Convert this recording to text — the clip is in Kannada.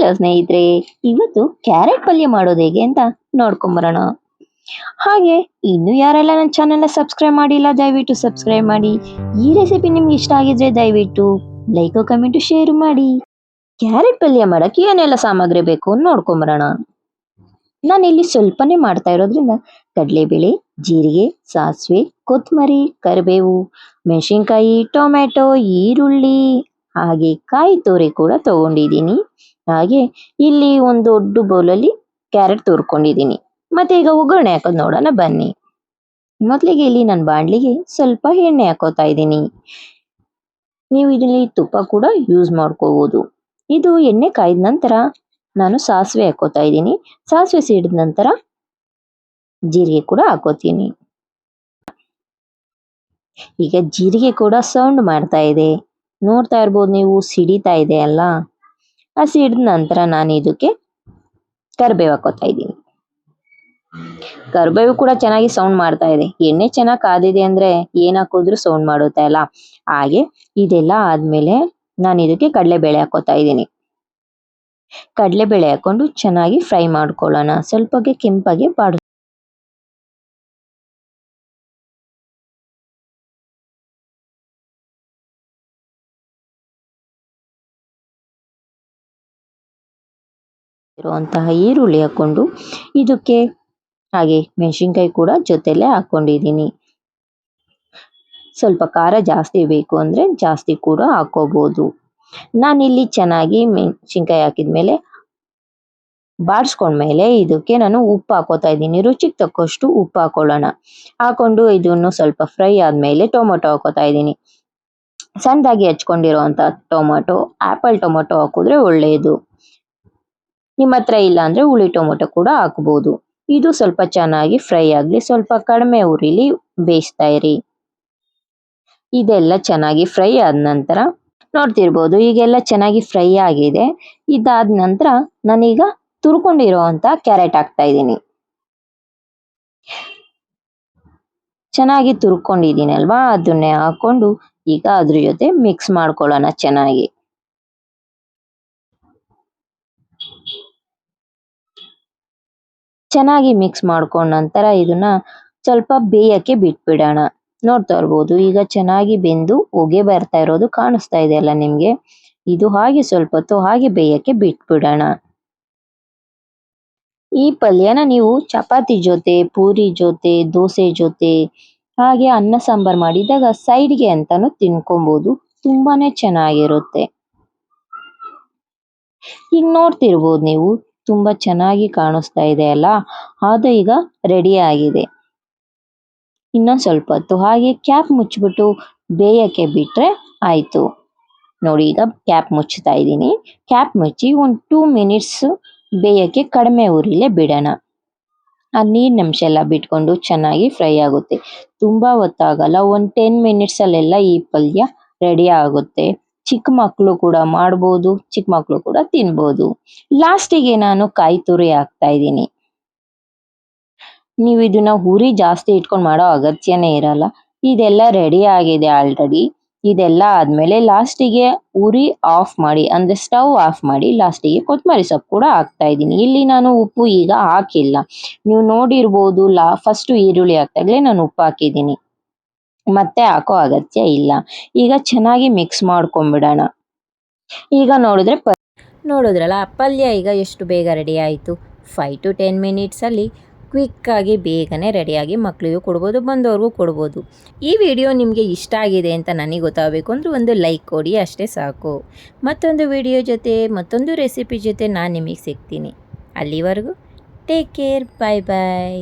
ಹಲೋ ಸ್ನೇಹಿತರೆ, ಇವತ್ತು ಕ್ಯಾರೆಟ್ ಪಲ್ಯ ಮಾಡೋದು ಹೇಗೆ ಅಂತ ನೋಡ್ಕೊಂಬರೋಣ. ಹಾಗೆ, ಇನ್ನು ಯಾರೆಲ್ಲ ನನ್ನ ಚಾನೆಲ್ನ ಸಬ್ಸ್ಕ್ರೈಬ್ ಮಾಡಿಲ್ಲ, ದಯವಿಟ್ಟು ಸಬ್ಸ್ಕ್ರೈಬ್ ಮಾಡಿ. ಈ ರೆಸಿಪಿ ನಿಮ್ಗೆ ಇಷ್ಟ ಆಗಿದ್ರೆ ದಯವಿಟ್ಟು ಲೈಕ್, ಕಮೆಂಟ್, ಶೇರ್ ಮಾಡಿ. ಕ್ಯಾರೆಟ್ ಪಲ್ಯ ಮಾಡಕ್ಕೆ ಏನೆಲ್ಲ ಸಾಮಗ್ರಿ ಬೇಕು ನೋಡ್ಕೊಂಬರೋಣ. ನಾನು ಇಲ್ಲಿ ಸ್ವಲ್ಪನೇ ಮಾಡ್ತಾ ಇರೋದ್ರಿಂದ ಕಡಲೆಬೇಳೆ, ಜೀರಿಗೆ, ಸಾಸಿವೆ, ಕೊತ್ತಂಬರಿ, ಕರಿಬೇವು, ಮೆಣಸಿನ್ಕಾಯಿ ಟೊಮೆಟೊ ಈರುಳ್ಳಿ, ಹಾಗೆ ಕಾಯಿ ತೋರೆ ಕೂಡ ತಗೊಂಡಿದ್ದೀನಿ. ಹಾಗೆ ಇಲ್ಲಿ ಒಂದು ದೊಡ್ಡ ಬೌಲಲ್ಲಿ ಕ್ಯಾರೆಟ್ ತುರ್ಕೊಂಡಿದ್ದೀನಿ. ಮತ್ತೆ ಈಗ ಒಗ್ಗರಣೆ ಹಾಕೋದು ನೋಡೋಣ, ಬನ್ನಿ. ಮೊದಲಿಗೆ ಇಲ್ಲಿ ನಾನು ಬಾಣಲಿಗೆ ಸ್ವಲ್ಪ ಎಣ್ಣೆ ಹಾಕೋತಾ ಇದ್ದೀನಿ. ನೀವು ಇದರಲ್ಲಿ ತುಪ್ಪ ಕೂಡ ಯೂಸ್ ಮಾಡ್ಕೋಬಹುದು ಇದು ಎಣ್ಣೆ ಕಾಯ್ದ ನಂತರ ನಾನು ಸಾಸಿವೆ ಹಾಕೋತಾ ಇದ್ದೀನಿ. ಸಾಸಿವೆ ಸಿಡಿದ ನಂತರ ಜೀರಿಗೆ ಕೂಡ ಹಾಕೋತೀನಿ. ಈಗ ಜೀರಿಗೆ ಕೂಡ ಸೌಂಡ್ ಮಾಡ್ತಾ ಇದೆ. ನೋಡ್ತಾ ಇರ್ಬೋದು ನೀವು, ಸಿಡಿತಾ ಇದೆ ಅಲ್ಲ? ಆ ಹಿಡಿದ ನಂತರ ನಾನು ಇದಕ್ಕೆ ಕರಿಬೇವು ಹಾಕೋತಾ ಇದ್ದೀನಿ. ಕರಿಬೇವು ಕೂಡ ಚೆನ್ನಾಗಿ ಸೌಂಡ್ ಮಾಡ್ತಾ ಇದೆ. ಎಣ್ಣೆ ಚೆನ್ನಾಗಿ ಕಾದಿದೆ ಅಂದ್ರೆ ಏನ್ ಹಾಕಿದ್ರು ಸೌಂಡ್ ಮಾಡುತ್ತೆ ಅಲ್ಲ ಹಾಗೆ ಇದೆಲ್ಲ ಆದ್ಮೇಲೆ ನಾನು ಇದಕ್ಕೆ ಕಡಲೆಬೇಳೆ ಹಾಕೋತಾ ಇದ್ದೀನಿ. ಕಡಲೆಬೇಳೆ ಹಾಕೊಂಡು ಚೆನ್ನಾಗಿ ಫ್ರೈ ಮಾಡ್ಕೊಳ್ಳೋಣ. ಸ್ವಲ್ಪಗೆ ಕೆಂಪಾಗಿ ಬಾಡ ಇರುವಂತಹ ಈರುಳ್ಳಿ ಹಾಕೊಂಡು ಇದಕ್ಕೆ ಹಾಗೆ ಮೆಣಸಿನ್ಕಾಯಿ ಕೂಡ ಜೊತೆಲೆ ಹಾಕೊಂಡಿದ್ದೀನಿ. ಸ್ವಲ್ಪ ಖಾರ ಜಾಸ್ತಿ ಬೇಕು ಅಂದ್ರೆ ಜಾಸ್ತಿ ಕೂಡ ಹಾಕೋಬಹುದು ನಾನಿಲ್ಲಿ ಚೆನ್ನಾಗಿ ಮೆಣಸಿನ್ಕಾಯಿ ಹಾಕಿದ್ಮೇಲೆ ಬಾಡಿಸ್ಕೊಂಡ್ಮೇಲೆ ಇದಕ್ಕೆ ನಾನು ಉಪ್ಪು ಹಾಕೋತಾ ಇದ್ದೀನಿ. ರುಚಿಗೆ ತಕ್ಕಷ್ಟು ಉಪ್ಪು ಹಾಕೊಳ್ಳೋಣ. ಹಾಕೊಂಡು ಇದನ್ನು ಸ್ವಲ್ಪ ಫ್ರೈ ಆದಮೇಲೆ ಟೊಮೊಟೊ ಹಾಕೋತಾ ಇದ್ದೀನಿ. ಸಣ್ಣದಾಗಿ ಹಚ್ಕೊಂಡಿರುವಂತ ಟೊಮೊಟೊ, ಆಪಲ್ ಟೊಮೊಟೊ ಹಾಕಿದ್ರೆ ಒಳ್ಳೆಯದು ನಿಮ್ಮ ಹತ್ರ ಇಲ್ಲ ಅಂದ್ರೆ ಹುಳಿ ಟೊಮೊಟೊ ಕೂಡ ಹಾಕಬಹುದು ಇದು ಸ್ವಲ್ಪ ಚೆನ್ನಾಗಿ ಫ್ರೈ ಆಗ್ಲಿ, ಸ್ವಲ್ಪ ಕಡಿಮೆ ಉರಿಲಿ ಬೇಯಿಸ್ತಾ ಇರಿ. ಇದೆಲ್ಲ ಚೆನ್ನಾಗಿ ಫ್ರೈ ಆದ ನಂತರ ನೋಡ್ತಿರ್ಬೋದು, ಈಗೆಲ್ಲ ಚೆನ್ನಾಗಿ ಫ್ರೈ ಆಗಿದೆ. ಇದಾದ ನಂತರ ನಾನೀಗ ತುರ್ಕೊಂಡಿರೋವಂಥ ಕ್ಯಾರೆಟ್ ಹಾಕ್ತಾ ಇದ್ದೀನಿ. ಚೆನ್ನಾಗಿ ತುರ್ಕೊಂಡಿದ್ದೀನಲ್ವಾ? ಅದನ್ನೇ ಹಾಕೊಂಡು ಈಗ ಅದ್ರ ಜೊತೆ ಮಿಕ್ಸ್ ಮಾಡ್ಕೊಳ್ಳೋಣ ಚೆನ್ನಾಗಿ. ಚೆನ್ನಾಗಿ ಮಿಕ್ಸ್ ಮಾಡ್ಕೊಂಡ್ ನಂತರ ಇದನ್ನ ಸ್ವಲ್ಪ ಬೇಯಕ್ಕೆ ಬಿಟ್ಬಿಡೋಣ. ನೋಡ್ತಾ ಇರಬಹುದು ಈಗ ಚೆನ್ನಾಗಿ ಬೆಂದು ಹೊಗೆ ಬರ್ತಾ ಇರೋದು ಕಾಣಿಸ್ತಾ ಇದೆ ಅಲ್ಲ ನಿಮ್ಗೆ? ಇದು ಹಾಗೆ ಸ್ವಲ್ಪ ಹೊತ್ತು ಹಾಗೆ ಬೇಯಕ್ಕೆ ಬಿಟ್ಬಿಡೋಣ. ಈ ಪಲ್ಯನ ನೀವು ಚಪಾತಿ ಜೊತೆ, ಪೂರಿ ಜೊತೆ, ದೋಸೆ ಜೊತೆ, ಹಾಗೆ ಅನ್ನ ಸಾಂಬಾರ್ ಮಾಡಿದಾಗ ಸೈಡ್ಗೆ ಅಂತಾನು ತಿನ್ಕೊಬಹುದು ತುಂಬಾನೇ ಚೆನ್ನಾಗಿರುತ್ತೆ. ಈಗ ನೋಡ್ತಿರ್ಬೋದು ನೀವು ತುಂಬಾ ಚೆನ್ನಾಗಿ ಕಾಣಿಸ್ತಾ ಇದೆ ಅಲ್ಲ? ಅದು ಈಗ ರೆಡಿ ಆಗಿದೆ. ಇನ್ನೊಂದ್ ಸ್ವಲ್ಪ ಹೊತ್ತು. ಹಾಗೆ ಕ್ಯಾಪ್ ಮುಚ್ಚಿಬಿಟ್ಟು ಬೇಯಕ್ಕೆ ಬಿಟ್ರೆ ಆಯ್ತು. ನೋಡಿ, ಈಗ ಕ್ಯಾಪ್ ಮುಚ್ಚುತ್ತಾ ಇದ್ದೀನಿ. ಕ್ಯಾಪ್ ಮುಚ್ಚಿ ಒಂದು ಟೂ ಮಿನಿಟ್ಸ್ ಬೇಯಕ್ಕೆ ಕಡಿಮೆ ಊರಿಲೇ ಬಿಡೋಣ. ಆ ನೀರಿನ ಅಂಶ ಎಲ್ಲ ಬಿಟ್ಕೊಂಡು ಚೆನ್ನಾಗಿ ಫ್ರೈ ಆಗುತ್ತೆ. ತುಂಬಾ ಹೊತ್ತಾಗಲ್ಲ. ಒಂದು ಟೆನ್ ಮಿನಿಟ್ಸ್ ಅಲ್ಲೆಲ್ಲ ಈ ಪಲ್ಯ ರೆಡಿ ಆಗುತ್ತೆ. ಚಿಕ್ಕ ಮಕ್ಕಳು ಕೂಡ ಮಾಡ್ಬೋದು, ಚಿಕ್ಕ ಮಕ್ಕಳು ಕೂಡ ತಿನ್ಬೋದು. ಲಾಸ್ಟಿಗೆ ನಾನು ಕಾಯಿ ತುರಿ ಹಾಕ್ತಾ ಇದ್ದೀನಿ. ನೀವು ಇದನ್ನ ಹುರಿ ಜಾಸ್ತಿ ಇಟ್ಕೊಂಡು ಮಾಡೋ ಅಗತ್ಯನೇ ಇರಲ್ಲ. ಇದೆಲ್ಲ ರೆಡಿ ಆಗಿದೆ ಆಲ್ರೆಡಿ ಇದೆಲ್ಲ ಆದ್ಮೇಲೆ ಲಾಸ್ಟಿಗೆ ಉರಿ ಆಫ್ ಮಾಡಿ, ಅಂದ್ರೆ ಸ್ಟವ್ ಆಫ್ ಮಾಡಿ ಲಾಸ್ಟಿಗೆ ಕೊತ್ತಂಬರಿ ಸೊಪ್ಪು ಕೂಡ ಹಾಕ್ತಾ ಇದ್ದೀನಿ. ಇಲ್ಲಿ ನಾನು ಉಪ್ಪು ಈಗ ಹಾಕಿಲ್ಲ. ನೀವು ನೋಡಿರ್ಬೋದು, ಲಾ ಫಸ್ಟ್ ಈರುಳ್ಳಿ ಹಾಕ್ತಾಗ್ಲೇ ನಾನು ಉಪ್ಪು ಹಾಕಿದ್ದೀನಿ. ಮತ್ತೆ ಹಾಕೋ ಅಗತ್ಯ ಇಲ್ಲ. ಈಗ ಚೆನ್ನಾಗಿ ಮಿಕ್ಸ್ ಮಾಡ್ಕೊಂಡ್ಬಿಡೋಣ. ಈಗ ನೋಡಿದ್ರೆ ಪ ನೋಡಿದ್ರಲ್ಲ, ಪಲ್ಯ ಈಗ ಎಷ್ಟು ಬೇಗ ರೆಡಿ ಆಯಿತು? ಫೈವ್ ಟು ಟೆನ್ ಮಿನಿಟ್ಸಲ್ಲಿ ಕ್ವಿಕ್ಕಾಗಿ ಬೇಗನೆ ರೆಡಿಯಾಗಿ ಮಕ್ಕಳಿಗೂ ಕೊಡ್ಬೋದು, ಬಂದವ್ರಿಗೂ ಕೊಡ್ಬೋದು. ಈ ವಿಡಿಯೋ ನಿಮಗೆ ಇಷ್ಟ ಆಗಿದೆ ಅಂತ ನನಗೆ ಗೊತ್ತಾಗಬೇಕು ಅಂದರೆ ಒಂದು ಲೈಕ್ ಕೊಡಿ, ಅಷ್ಟೇ ಸಾಕು. ಮತ್ತೊಂದು ವಿಡಿಯೋ ಜೊತೆ, ಮತ್ತೊಂದು ರೆಸಿಪಿ ಜೊತೆ ನಾನು ನಿಮಗೆ ಸಿಗ್ತೀನಿ. ಅಲ್ಲಿವರೆಗೂ ಟೇಕ್ ಕೇರ್ ಬಾಯ್ ಬಾಯ್